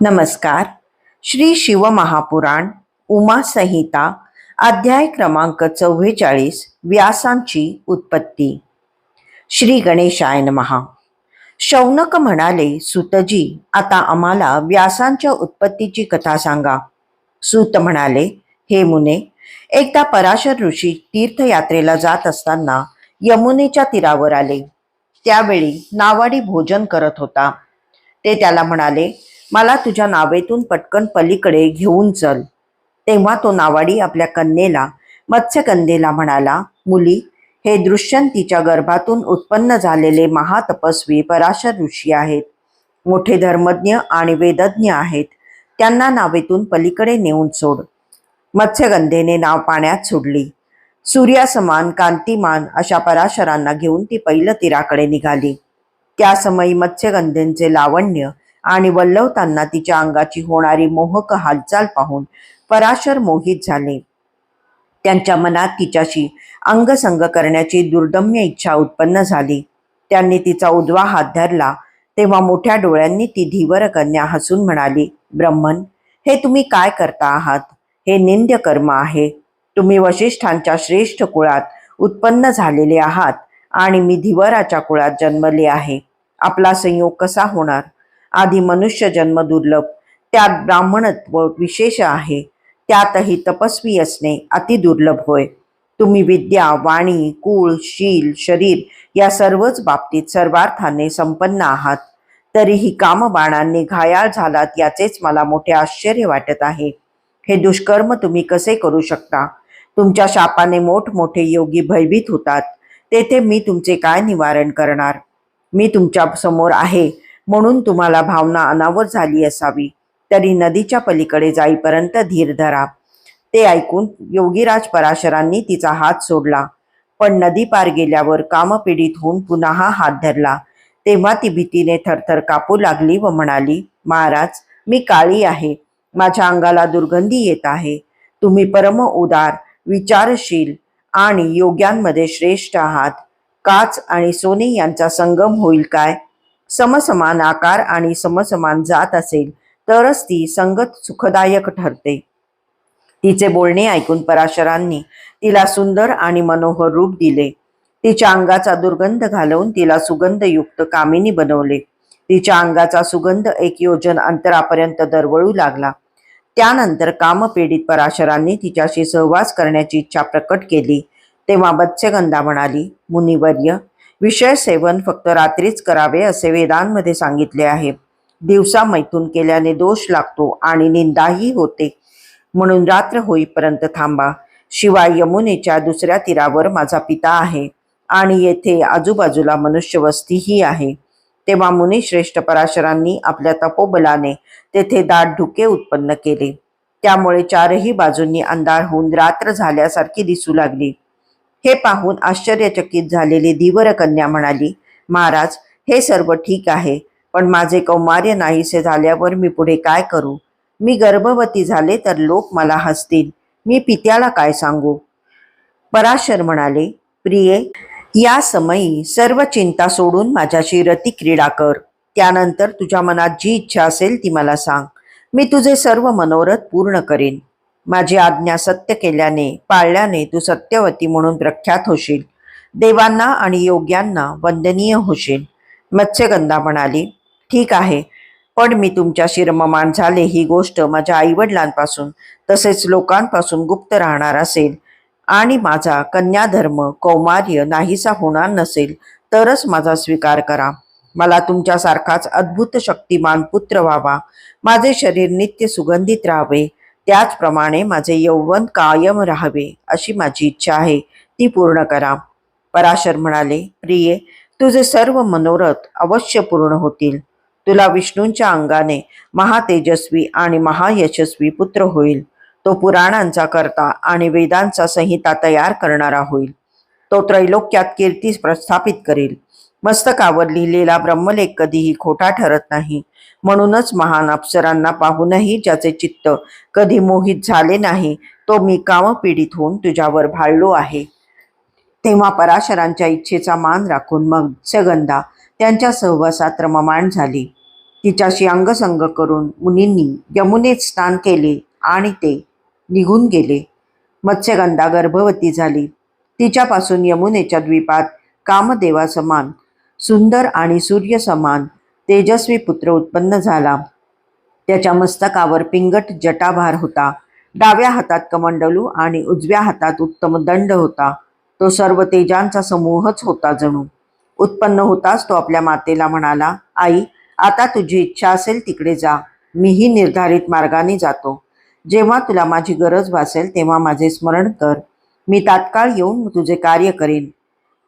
नमस्कार. श्री शिवमहापुराण उमा संहिता अध्याय क्रमांक चव्वेचाळीस व्यासांची उत्पत्ती. श्री गणेशाय नमहा शौनक म्हणाले सुतजी आता आम्हाला व्यासांच्या उत्पत्तीची कथा सांगा. सूत म्हणाले हे मुने एकदा पराशर ऋषी तीर्थयात्रेला जात असताना यमुनेच्या तीरावर आले. त्यावेळी नावाडी भोजन करत होता. ते त्याला म्हणाले मला तुझ्या नावेतून पटकन पलीकडे घेऊन चल. तेव्हा तो नावाडी आपल्या कन्येला मत्स्यकंदेला म्हणाला मुली हे दृश्यन तिच्या गर्भातून उत्पन्न झालेले महातपस्वी पराशर ऋषी आहेत. मोठे धर्मज्ञ आणि वेदज्ञ आहेत. त्यांना नावेतून पलीकडे नेऊन सोड. मत्स्यगंधेने नाव पाण्यात सोडली. सूर्यासमान कांतिमान अशा पराशरांना घेऊन ती पहिलं तीराकडे निघाली. त्या समयी मत्स्यगंधेंचे लावण्य आणि वल्लवताना तिच्या अंगाची होणारी मोहक हालचाल पाहून पराशर मोहित झाले. त्यांच्या मनात तिच्याशी अंगसंग करण्याची दुर्दम्य इच्छा उत्पन्न झाली. त्यांनी तिचा उजवा हात धरला तेव्हा मोठ्या डोळ्यांनी ती धीवर कन्या हसून म्हणाली ब्रह्मन हे तुम्ही काय करता आहात? हे निंद्य कर्म आहे. तुम्ही वशिष्ठांच्या श्रेष्ठ कुळात उत्पन्न झालेले आहात आणि मी धीवराच्या कुळात जन्मले आहे. आपला संयोग कसा होणार? आधी मनुष्य जन्म दुर्लभ. त्यात ब्राह्मणत्व विशेष आहे. त्यातही तपस्वी असणे अतिदुर्लभ होय. तुम्ही विद्या वाणी कुळ शील शरीर या सर्वच बाबतीत सर्वार्थाने संपन्न आहात. तरीही कामबाणांनी घायाळ झालात याचेच मला मोठे आश्चर्य वाटत आहे. हे दुष्कर्म तुम्ही कसे करू शकता? तुमच्या शापाने मोठमोठे योगी भयभीत होतात. तेथे मी तुमचे काय निवारण करणार? मी तुमच्यासमोर आहे. म्हणून तुम्हाला भावना अनावर झाली असावी. तरी नदीच्या पलीकडे जाईपर्यंत धीर धरा. ते ऐकून योगीराज पराशरांनी तिचा हात सोडला. पण नदी पार गेल्यावर कामपीडित होऊन पुन्हा हात धरला. तेव्हा ती भीतीने थरथर कापू लागली व म्हणाली महाराज मी काळी आहे. माझ्या अंगाला दुर्गंधी येत आहे. तुम्ही परम उदार विचारशील आणि योग्यांमध्ये श्रेष्ठ आहात. काच आणि सोने यांचा संगम होईल काय? समसमान आकार आणि समसमान जात असेल तरच ती संगत सुखदायक ठरते. तिचे बोलणे ऐकून पराशरांनी तिला सुंदर आणि मनोहर रूप दिले. तिच्या अंगाचा दुर्गंध घालवून तिला सुगंधयुक्त कामिनी बनवले. तिच्या अंगाचा सुगंध एक योजन अंतरापर्यंत दरवळू लागला. त्यानंतर कामपीडित पराशरांनी तिच्याशी सहवास करण्याची इच्छा प्रकट केली. तेव्हा मत्स्यगंधा म्हणाली मुनिवर्य विषय सेवन फक्त रात्रीच करावे असे वेदांमध्ये सांगितले आहे. दिवसा मैथून केल्याने दोष लागतो आणि निंदाही होते. म्हणून रात्र होईपर्यंत थांबा. शिवाय यमुनेच्या दुसऱ्या तीरावर माझा पिता आहे आणि येथे आजूबाजूला मनुष्यवस्तीही आहे. तेव्हा मुनिश्रेष्ठ पराशरांनी आपल्या तपोबलाने तेथे दाट धुके उत्पन्न केले. त्यामुळे चारही बाजूंनी अंधार होऊन रात्र झाल्यासारखी दिसू लागली. हे पाहून आश्चर्यचकित झालेली धीवरकन्या म्हणाली महाराज हे सर्व ठीक आहे पण माझे कौमार्य नाहीसे झाल्यावर मी पुढे काय करू? मी गर्भवती झाले तर लोक मला हसतील. मी पित्याला काय सांगू? पराशर म्हणाले प्रिये या समयी सर्व चिंता सोडून माझ्याशी रती क्रीडा कर. त्यानंतर तुझ्या मनात जी इच्छा असेल ती मला सांग. मी तुझे सर्व मनोरथ पूर्ण करेन. माझी आज्ञा सत्य केल्याने पाळल्याने तू सत्यवती म्हणून प्रख्यात होशील. देवांना आणि योग्यांना वंदनीय होशील. मत्स्यगंधा म्हणाली ठीक आहे. पण मी तुमच्या शिरममान झाले ही गोष्ट माझ्या आईवडिलांपासून तसेच लोकांपासून गुप्त राहणार असेल. आणि माझा कन्याधर्म कौमार्य नाहीसा होणार नसेल तरच माझा स्वीकार करा. मला तुमच्यासारखाच अद्भुत शक्तिमान पुत्र व्हावा. माझे शरीर नित्य सुगंधित राहावे. त्याचप्रमाणे माझे यौवन कायम राहावे अशी माझी इच्छा आहे ती पूर्ण करा. पराशर म्हणाले प्रिये तुझे सर्व मनोरथ अवश्य पूर्ण होतील. तुला विष्णूंच्या अंगाने महातेजस्वी आणि महायशस्वी पुत्र होईल. तो पुराणांचा करता आणि वेदांचा संहिता तयार करणारा होईल. तो त्रैलोक्यात कीर्ती प्रस्थापित करेल. मस्तकावर लिहिलेला ब्रह्मलेख कधीही खोटा ठरत नाही. म्हणूनच महान अप्सरांना पाहूनही ज्याचे चित्त कधी मोहित झाले नाही तो मी कामपीडित होऊन तुझ्यावर भाळलो आहे. तेव्हा पराशरांच्या इच्छेचा मान राखून मग मत्स्यगंधा त्यांच्या सहवासात रममाण झाली. तिच्याशी अंगसंग करून मुनींनी यमुनेत स्नान केले आणि ते निघून गेले. मत्स्यगंधा गर्भवती झाली. तिच्यापासून यमुनेच्या द्वीपात कामदेवासमान सुंदर आणि सूर्यसमान तेजस्वी पुत्र उत्पन्न झाला. त्याच्या मस्तकावर पिंगट जटाभार होता. डाव्या हातात कमंडलू आणि उजव्या हातात उत्तम दंड होता. तो सर्व तेजांचा समूहच होता जणू. उत्पन्न होताच तो आपल्या मातेला म्हणाला आई आता तुझी इच्छा असेल तिकडे जा. मीही निर्धारित मार्गाने जातो. जेव्हा तुला माझी गरज भासेल तेव्हा माझे स्मरण कर. मी तात्काळ येऊन तुझे कार्य करेन.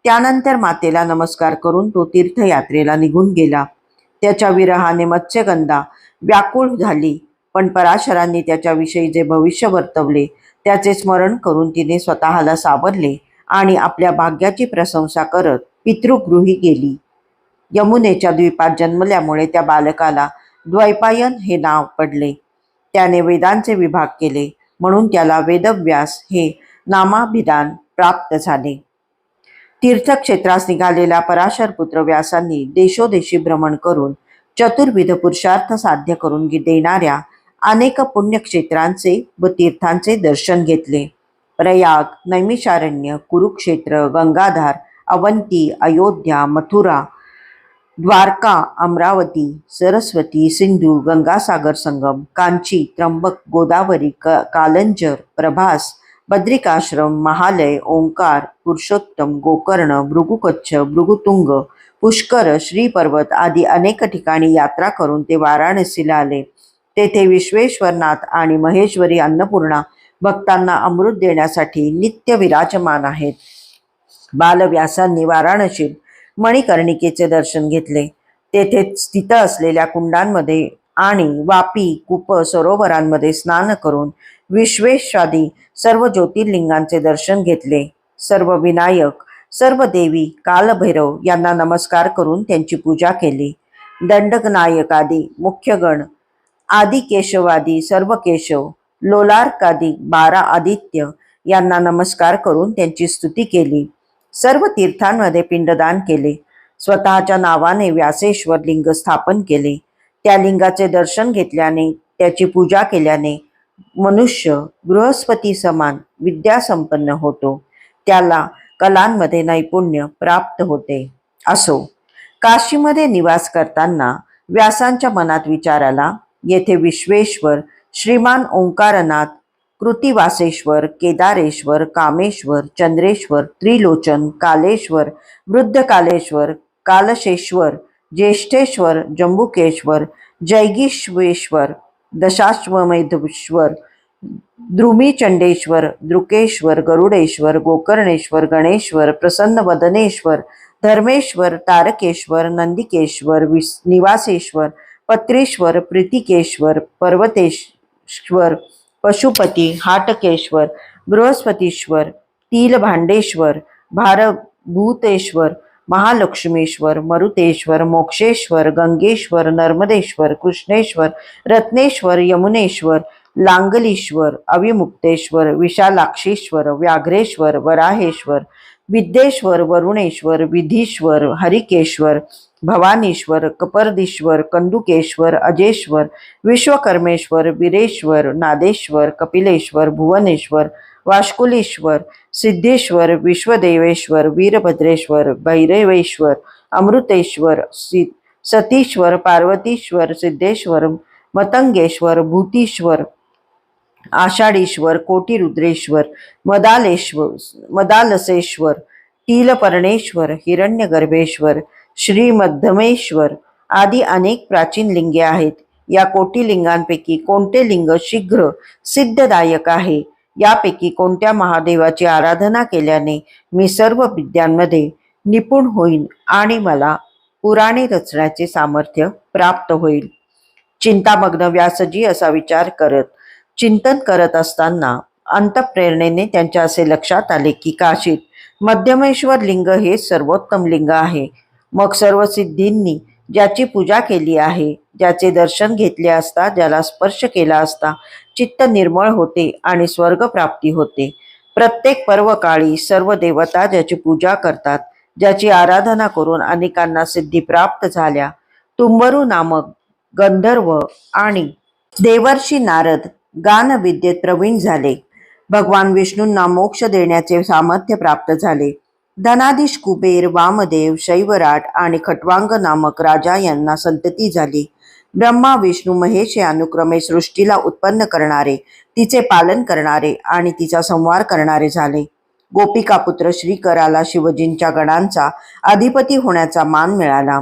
त्यानंतर मातेला नमस्कार करून तो तीर्थयात्रेला निघून गेला. त्याच्या विरहाने मत्स्यगंधा व्याकुळ झाली पण पराशरांनी त्याच्याविषयी जे भविष्य वर्तवले त्याचे स्मरण करून तिने स्वतःला सावरले आणि आपल्या भाग्याची प्रशंसा करत पितृगृही गेली. यमुनेच्या द्वीपात जन्मल्यामुळे त्या बालकाला द्वैपायन हे नाव पडले. त्याने वेदांचे विभाग केले म्हणून त्याला वेदव्यास हे नामाभिधान प्राप्त झाले. तीर्थक्षेत्रास निघालेल्या पराशर पुत्र व्यासांनी देशोदेशी भ्रमण करून चतुर्विध पुरुषार्थ साध्य करून गी- देणाऱ्या अनेक पुण्यक्षेत्रांचे व तीर्थांचे दर्शन घेतले. प्रयाग नैमिषारण्य कुरुक्षेत्र गंगाधार अवंती अयोध्या मथुरा द्वारका अमरावती सरस्वती सिंधू गंगासागर संगम कांची त्र्यंबक गोदावरी क कालंजर प्रभास बद्रिकाश्रम महालय ओंकार पुरुषोत्तम गोकर्ण भृगुकच्छ भृगुतुंग पुष्कर श्रीपर्वत आदी अनेक ठिकाणी यात्रा करून ते वाराणसीला आले. तेथे विश्वेश्वरनाथ आणि महेश्वरी अन्नपूर्णा भक्तांना अमृत देण्यासाठी नित्य विराजमान आहेत. बालव्यासांनी वाराणसीत मणिकर्णिकेचे दर्शन घेतले. तेथे स्थित असलेल्या कुंडांमध्ये आणि वापी कुप सरोवरांमध्ये स्नान करून विश्वेशादी सर्व ज्योतिर्लिंगांचे दर्शन घेतले. सर्व विनायक सर्व देवी कालभैरव यांना नमस्कार करून त्यांची पूजा केली. दंडकनायकादी मुख्यगण आदी केशवादी सर्व केशव लोलार्कादी बारा आदित्य यांना नमस्कार करून त्यांची स्तुती केली. सर्व तीर्थांमध्ये पिंडदान केले. स्वतःच्या नावाने व्यासेश्वर लिंग स्थापन केले. त्या लिंगाचे दर्शन घेतल्याने त्याची पूजा केल्याने मनुष्य बृहस्पती समान विद्यासंपन्न होतो. त्याला कलांमध्ये नैपुण्य प्राप्त होते. असो काशीमध्ये निवास करताना व्यासांच्या मनात विचाराला येथे विश्वेश्वर श्रीमान ओंकारनाथ कृतिवासेश्वर केदारेश्वर कामेश्वर चंद्रेश्वर त्रिलोचन कालेश्वर वृद्धकालेश्वर कालशेश्वर ज्येष्ठेश्वर जंबुकेश्वर जैगिश्वेश्वर दशाश्वमेधेश्वर द्रुमीचंडेश्वर द्रुकेश्वर गरुडेश्वर गोकर्णेश्वर गणेश्वर प्रसन्न वदनेश्वर धर्मेश्वर तारकेश्वर नंदिकेश्वर विस निवासेश्वर पत्रेश्वर प्रीतिकेश्वर पर्वतेश्वर पशुपती हाटकेश्वर बृहस्पतीश्वर तीलभांडेश्वर भारभूतेश्वर महालक्ष्मीश्वर मरुतेश्वर मोक्षेश्वर गंगेश्वर नर्मदेश्वर कृष्णेश्वर रत्नेश्वर यमुनेश्वर लांगलीश्वर अविमुक्तेश्वर विशालाक्षीश्वर व्याघ्रेश्वर वराहेश्वर विद्येश्वर वरुणेश्वर विधीश्वर हरिकेश्वर भवानीश्वर कपर्दीश्वर कंदुकेश्वर अजेश्वर विश्वकर्मेश्वर वीरेश्वर नादेश्वर कपिलेश्वर भुवनेश्वर वाष्कुलेश्वर सिद्धेश्वर विश्वदेवेश्वर वीरभद्रेश्वर भैरवेश्वर अमृतेश्वर सि सतीश्वर पार्वतीश्वर सिद्धेश्वर मतंगेश्वर भूतीश्वर आषाढीश्वर कोटिरुद्रेश्वर मदालेश्वर मदालसेश्वर तिलपर्णेश्वर हिरण्यगर्भेश्वर श्रीमध्यमेश्वर आदी अनेक प्राचीन लिंगे आहेत. या कोटी लिंगांपैकी कोणते लिंग शीघ्र सिद्धदायक आहे? यापैकी कोणत्या महादेवाची आराधना केल्याने मी सर्व विद्यांमध्ये निपुण होईन आणि मला पुराणे रचण्याचे सामर्थ्य प्राप्त होईल. चिंतामग्न व्यासजी असा विचार करत चिंतन करत असताना अंतप्रेरणेने त्यांच्या असे लक्षात आले की काशीत मध्यमेश्वर लिंग हे सर्वोत्तम लिंग आहे. मग सर्व सिद्धींनी ज्याची पूजा केली आहे ज्याचे दर्शन घेतले असता ज्याला स्पर्श केला असता चित्त निर्मळ होते आणि स्वर्ग प्राप्ती होते. प्रत्येक पर्वकाळी सर्व देवता ज्याची पूजा करतात ज्याची आराधना करून अनेकांना सिद्धी प्राप्त झाल्या तुंबरू नामक गंधर्व आणि देवर्षी नारद गानविद्येत प्रवीण झाले. भगवान विष्णूंना मोक्ष देण्याचे सामर्थ्य प्राप्त झाले. धनाधीश कुबेर वामदेव शैवराट आणि खटवांग नामक राजा यांना संतती झाली. ब्रह्मा विष्णू महेश हे अनुक्रमे सृष्टीला उत्पन्न करणारे तिचे पालन करणारे आणि तिचा संवार करणारे झाले. गोपिका पुत्र श्रीकराला शिवजींच्या गणांचा अधिपती होण्याचा मान मिळाला.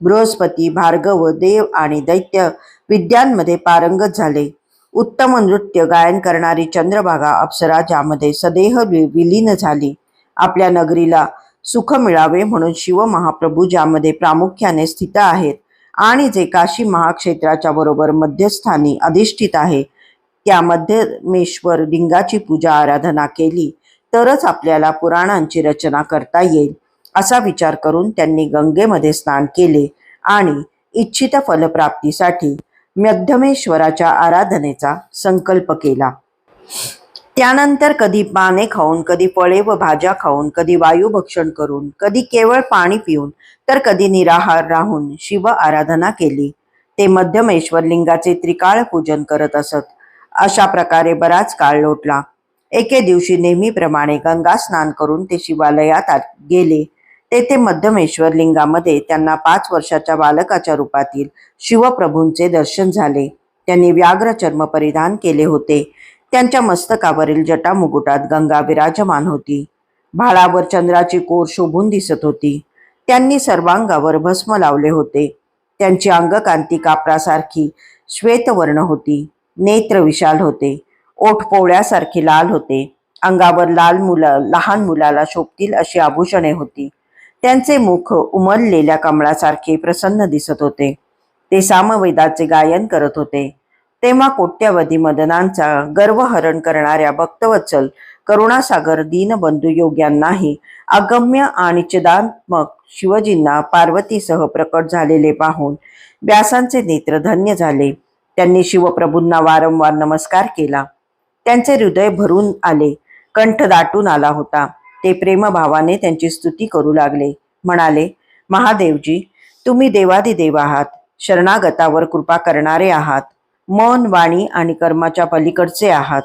बृहस्पती भार्गव देव आणि दैत्य विद्यांमध्ये पारंगत झाले. उत्तम नृत्य गायन करणारी चंद्रभागा अप्सरा ज्यामध्ये सदेह वि- विलीन झाली. आपल्या नगरीला सुख मिळावे म्हणून शिव महाप्रभू ज्यामध्ये प्रामुख्याने स्थित आहेत आणि जे काशी महाक्षेत्राच्या बरोबर मध्यस्थानी अधिष्ठित आहे त्या मध्यमेश्वर लिंगाची पूजा आराधना केली तरच आपल्याला पुराणांची रचना करता येईल असा विचार करून त्यांनी गंगेमध्ये स्नान केले आणि इच्छित फलप्राप्तीसाठी मध्यमेश्वराच्या आराधनेचा संकल्प केला. त्यानंतर कधी पाने खाऊन कधी फळे व भाज्या खाऊन कधी वायू भक्षण करून कधी केवळ पाणी पिऊन तर कधी निराहार राहून शिव आराधना केली. ते मध्यमेश्वर लिंगाचे त्रिकाळ पूजन करत असत. अशा प्रकारे बराच काळ लोटला. एके दिवशी नेहमीप्रमाणे गंगा स्नान करून ते शिवालयात गेले. तेथे मध्यमेश्वर लिंगामध्ये त्यांना पाच वर्षाच्या बालकाच्या रूपातील शिवप्रभूंचे दर्शन झाले. त्यांनी व्याघ्र चर्म परिधान केले होते. त्यांच्या मस्तकावरील जटामुकुटात गंगा विराजमान होती. भाळावर चंद्राची कोर शोभून दिसत होती. त्यांनी सर्वांगावर भस्म लावले होते. त्यांची अंगकांती कापरासारखी श्वेतवर्ण होती. नेत्र विशाल होते. ओठ पोळ्यासारखे लाल होते. अंगावर लाल मुला लहान मुलाला शोभतील अशी आभूषणे होती. त्यांचे मुख उमललेल्या कमळासारखे प्रसन्न दिसत होते. ते सामवेदाचे गायन करत होते. तेव्हा कोट्यवधी मदनांचा गर्वहरण करणाऱ्या भक्तवत्सल करुणासागर दीनबंधू योग्यांनाही अगम्य आणि चिदात्मक शिवजींना पार्वतीसह प्रकट झालेले पाहून व्यासांचे नेत्र धन्य झाले. त्यांनी शिवप्रभूंना वारंवार नमस्कार केला. त्यांचे हृदय भरून आले. कंठ दाटून आला होता. ते प्रेमभावाने त्यांची स्तुती करू लागले. म्हणाले महादेवजी तुम्ही देवादिदेव आहात. शरणागतावर कृपा करणारे आहात. मन वाणी आणि कर्माच्या पलीकडचे आहात.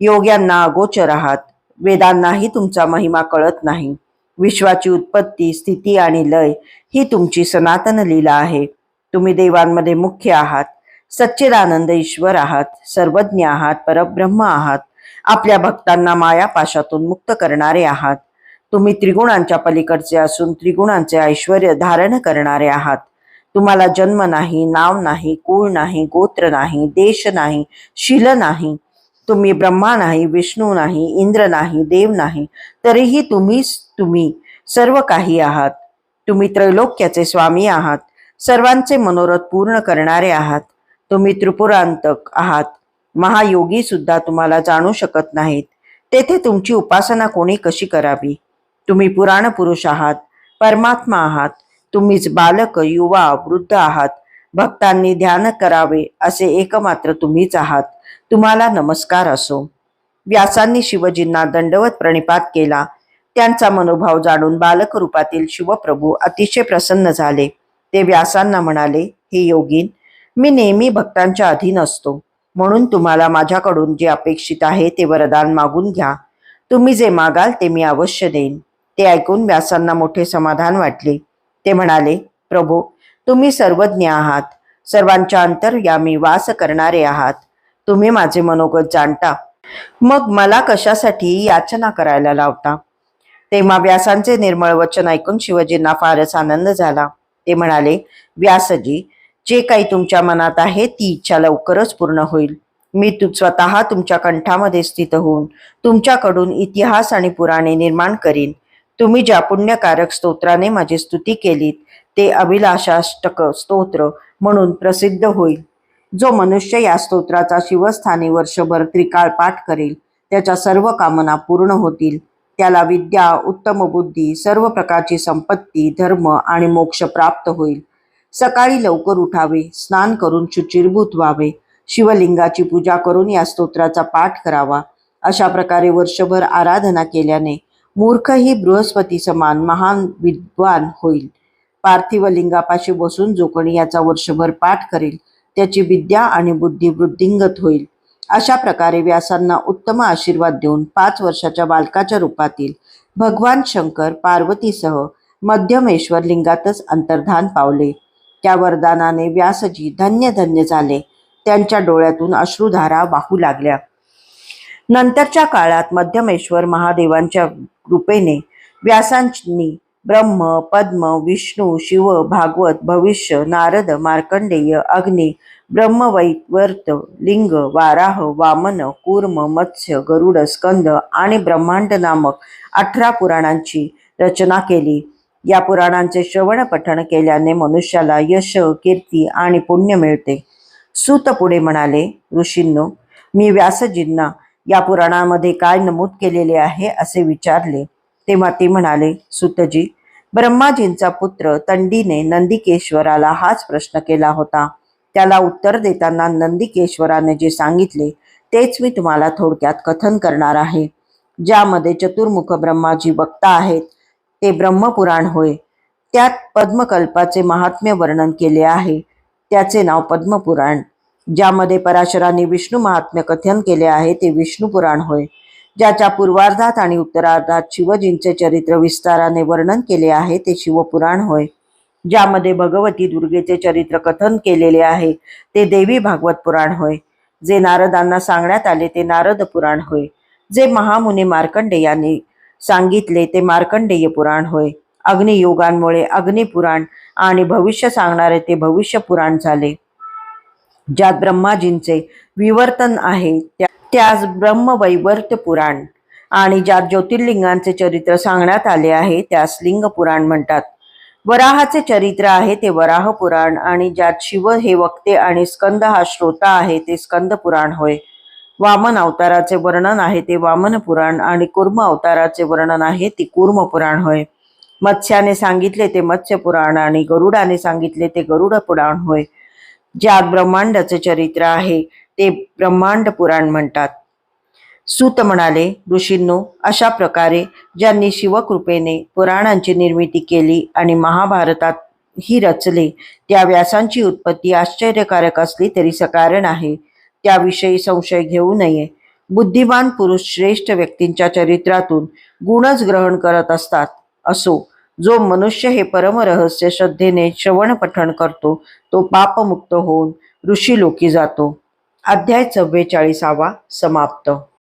योग्यांना अगोचर आहात. वेदांनाही तुमचा महिमा कळत नाही. विश्वाची उत्पत्ती स्थिती आणि लय ही तुमची सनातन लीला आहे. तुम्ही देवांमध्ये मुख्य आहात. सच्चिदानंद ईश्वर आहात. सर्वज्ञ आहात. परब्रह्म आहात. आपल्या भक्तांना मायापाशातून मुक्त करणारे आहात. तुम्ही त्रिगुणांच्या पलीकडचे असून त्रिगुणांचे ऐश्वर धारण करणारे आहात. तुम्हाला जन्म नाही नाव नाही कुळ नाही गोत्र नाही देश नाही शील नाही. तुम्ही ब्रह्मा नाही विष्णू नाही इंद्र नाही देव नाही. तरीही तुम्हीच तुम्ही सर्व काही आहात. तुम्ही त्रैलोक्याचे स्वामी आहात. सर्वांचे मनोरथ पूर्ण करणारे आहात. तुम्ही त्रिपुरांतक आहात. महायोगी सुद्धा तुम्हाला जाणू शकत नाहीत. तेथे तुमची उपासना कोणी कशी करावी? तुम्ही पुराण पुरुष आहात परमात्मा आहात तुम्हीच बालक युवा वृद्ध आहात. भक्तांनी ध्यान करावे असे एकमात्र तुम्हीच आहात. तुम्हाला नमस्कार असो. व्यासांनी शिवजींना दंडवत प्रणिपात केला. त्यांचा मनोभाव जाणून बालक रूपातील शिवप्रभू अतिशय प्रसन्न झाले. ते व्यासांना म्हणाले हे योगीन मी नेहमी भक्तांच्या अधीन असतो. म्हणून तुम्हाला माझ्याकडून जे अपेक्षित आहे ते वरदान मागून घ्या. तुम्ही जे मागाल ते मी अवश्य देईन. ते ऐकून व्यासांना मोठे समाधान वाटले. ते म्हणाले प्रभू तुम्ही सर्वज्ञ आहात. सर्वांच्या अंतर्यामी वास करणारे आहात. तुम्ही माझे मनोगत जाणता. मग मला कशासाठी याचना करायला लावता? तेव्हा व्यासांचे निर्मळ वचन ऐकून शिवजींना फारच आनंद झाला. ते म्हणाले व्यासजी जे काही तुमच्या मनात आहे ती इच्छा लवकरच पूर्ण होईल. मी तू स्वतः तुमच्या कंठामध्ये स्थित होऊन तुमच्याकडून इतिहास आणि पुराणे निर्माण करीन. तुम्ही ज्या पुण्यकारक स्तोत्राने माझी स्तुती केलीत ते अभिलाषाष्टक स्तोत्र म्हणून प्रसिद्ध होईल. जो मनुष्य या स्तोत्राचा शिवस्थानी वर्षभर त्रिकाळ पाठ करेल त्याच्या सर्व कामना पूर्ण होतील. त्याला विद्या उत्तम बुद्धी सर्व प्रकारची संपत्ती धर्म आणि मोक्ष प्राप्त होईल. सकाळी लवकर उठावे स्नान करून शुचिरभूत व्हावे शिवलिंगाची पूजा करून या स्तोत्राचा पाठ करावा. अशा प्रकारे वर्षभर आराधना केल्याने मूर्खही बृहस्पती समान महान विद्वान होईल. पार्थिव लिंगापाशी बसून जो कोणी याचा वर्षभर पाठ करेल त्याची विद्या आणि बुद्धी वृद्धिंगत होईल. अशा प्रकारे व्यासांना उत्तम आशीर्वाद देऊन पाच वर्षाच्या बालकाच्या रूपातील भगवान शंकर पार्वतीसह मध्यमेश्वर लिंगातच अंतर्धान पावले. त्या वरदानाने व्यासजी धन्य धन्य झाले. त्यांच्या डोळ्यातून अश्रुधारा वाहू लागल्या. नंतरच्या काळात मध्यमेश्वर महादेवांच्या कृपेने व्यासांनी ब्रह्म पद्म विष्णू शिव भागवत भविष्य नारद मार्कंडेय अग्नी ब्रह्मवैवर्त लिंग वाराह वामन कूर्म मत्स्य गरुड स्कंद आणि ब्रह्मांड नामक अठरा पुराणांची रचना केली. या पुराणांचे श्रवण पठण केल्याने मनुष्याला यश कीर्ती आणि पुण्य मिळते. सूत पुढे म्हणाले ऋषींनो मी व्यासजींना या पुराणामध्ये काय नमूद केलेले आहे असे विचारले. तेव्हा ते म्हणाले सुतजी ब्रह्माजींचा पुत्र तंडीने नंदिकेश्वराला हाच प्रश्न केला होता. त्याला उत्तर देताना नंदिकेश्वराने जे सांगितले तेच मी तुम्हाला थोडक्यात कथन करणार आहे. ज्यामध्ये चतुर्मुख ब्रह्माजी वक्ता आहेत ते ब्रह्मपुराण होय. त्यात पद्मकल्पाचे महात्म्य वर्णन केले आहे. त्याचे नाव पद्मपुराण. ज्यामध्ये पराशरांनी विष्णू महात्म्य कथन केले आहे ते विष्णू पुराण होय. ज्याच्या पूर्वार्धात आणि उत्तरार्धात शिवजींचे चरित्र विस्ताराने वर्णन केले आहे ते शिवपुराण होय. ज्यामध्ये भगवती दुर्गेचे चरित्र कथन केलेले आहे ते देवी भागवत पुराण होय. जे नारदांना सांगण्यात आले ते नारद पुराण होय. जे महामुनी मार्कंडेयांनी सांगितले ते मार्कंडेय पुराण होय. अग्नियोगांमुळे अग्निपुराण आणि भविष्य सांगणारे ते भविष्य पुराण झाले. ज्यात ब्रह्माजींचे विवर्तन आहे त्या- त्यास ब्रह्मवैवर्त पुराण आणि ज्यात ज्योतिर्लिंगांचे चरित्र सांगण्यात आले आहे त्यास लिंग पुराण म्हणतात. वराहाचे चरित्र आहे ते वराह पुराण आणि ज्यात शिव हे वक्ते आणि स्कंद हा श्रोता आहे ते स्कंद पुराण होय. वामन अवताराचे वर्णन आहे ते वामन पुराण आणि कुर्म अवताराचे वर्णन आहे ते कुर्म पुराण होय. मत्स्याने सांगितले ते मत्स्य पुराण आणि गरुडाने सांगितले ते गरुड पुराण होय. ज्यात ब्रह्मांडाचे चरित्र आहे ते ब्रह्मांड पुराण म्हणतात. सूत म्हणाले ऋषींनो अशा प्रकारे ज्यांनी शिवकृपेने पुराणांची निर्मिती केली आणि महाभारतात ही रचले त्या व्यासांची उत्पत्ती आश्चर्यकारक असली तरी सकारण आहे. त्याविषयी संशय घेऊ नये. बुद्धिमान पुरुष श्रेष्ठ व्यक्तींच्या चरित्रातून गुणच ग्रहण करत असतात. असो जो मनुष्य हे परमरहस्य श्रद्धेने श्रवण पठण करतो तो पापमुक्त होऊन ऋषी लोकी जातो. अध्याय चव्वेचाळीसावा समाप्त.